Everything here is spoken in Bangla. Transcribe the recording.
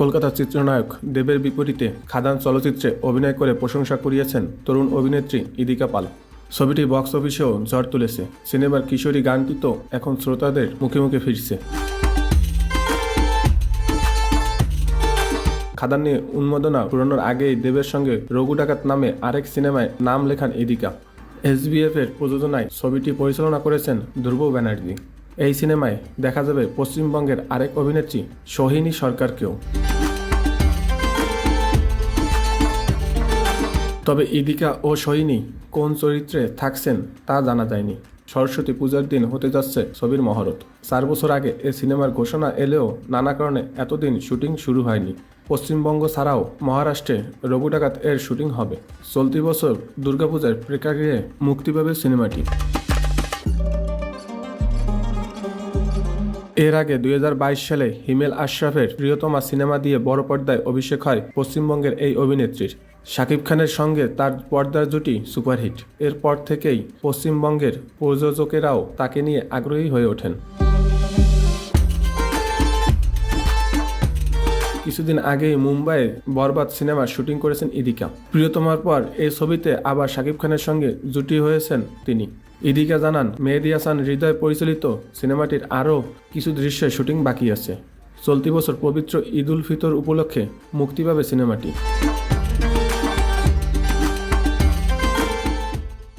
কলকাতার চিত্রনায়ক দেবের বিপরীতে খাদান চলচ্চিত্রে অভিনয় করে প্রশংসা কুড়িয়েছেন তরুণ অভিনেত্রী ইদিকা পাল। ছবিটি বক্স অফিসেও ঝড় তুলেছে। সিনেমার কিশোরী গানটি তো এখন শ্রোতাদের মুখে মুখে ফিরছে। খাদান নিয়ে উন্মাদনা পুরানোর আগেই দেবের সঙ্গে রঘু ডাকাত নামে আরেক সিনেমায় নাম লেখান ইদিকা। এসবিএফ এর প্রযোজনায় ছবিটি পরিচালনা করেছেন ধ্রুব ব্যানার্জি। এই সিনেমায় দেখা যাবে পশ্চিমবঙ্গের আরেক অভিনেত্রী সোহিনী সরকারকেও। তবে ইদিকা ও সোহিনী কোন চরিত্রে থাকছেন তা জানা যায়নি। সরস্বতী পূজার দিন হতে যাচ্ছে ছবির মহরত। চার বছর আগে এ সিনেমার ঘোষণা এলেও নানা কারণে এতদিন শুটিং শুরু হয়নি। পশ্চিমবঙ্গ ছাড়াও মহারাষ্ট্রে রঘু ডাকাত এর শুটিং হবে। চলতি বছর দুর্গাপূজার প্রেক্ষাগৃহে মুক্তি পাবে সিনেমাটি। এর আগে দুই হাজার বাইশ সালে হিমেল আশরাফের প্রিয়তমা সিনেমা দিয়ে বড় পর্দায় অভিষেক হয় পশ্চিমবঙ্গের এই অভিনেত্রীর। শাকিব খানের সঙ্গে তার পর্দার জুটি সুপারহিট। এরপর থেকেই পশ্চিমবঙ্গের প্রযোজকেরাও তাকে নিয়ে আগ্রহী হয়ে ওঠেন। কিছুদিন আগেই মুম্বাইয়ে বরবাদ সিনেমার শুটিং করেছেন ইদিকা। প্রিয়তমার পর এই ছবিতে আবার শাকিব খানের সঙ্গে জুটি হয়েছেন তিনি। ইদিকা জানান, মেহেদি হাসান হৃদয় পরিচালিত সিনেমাটির আরও কিছু দৃশ্যে শুটিং বাকি আছে। চলতি বছর পবিত্র ঈদ উল ফিতর উপলক্ষে মুক্তি পাবে সিনেমাটি।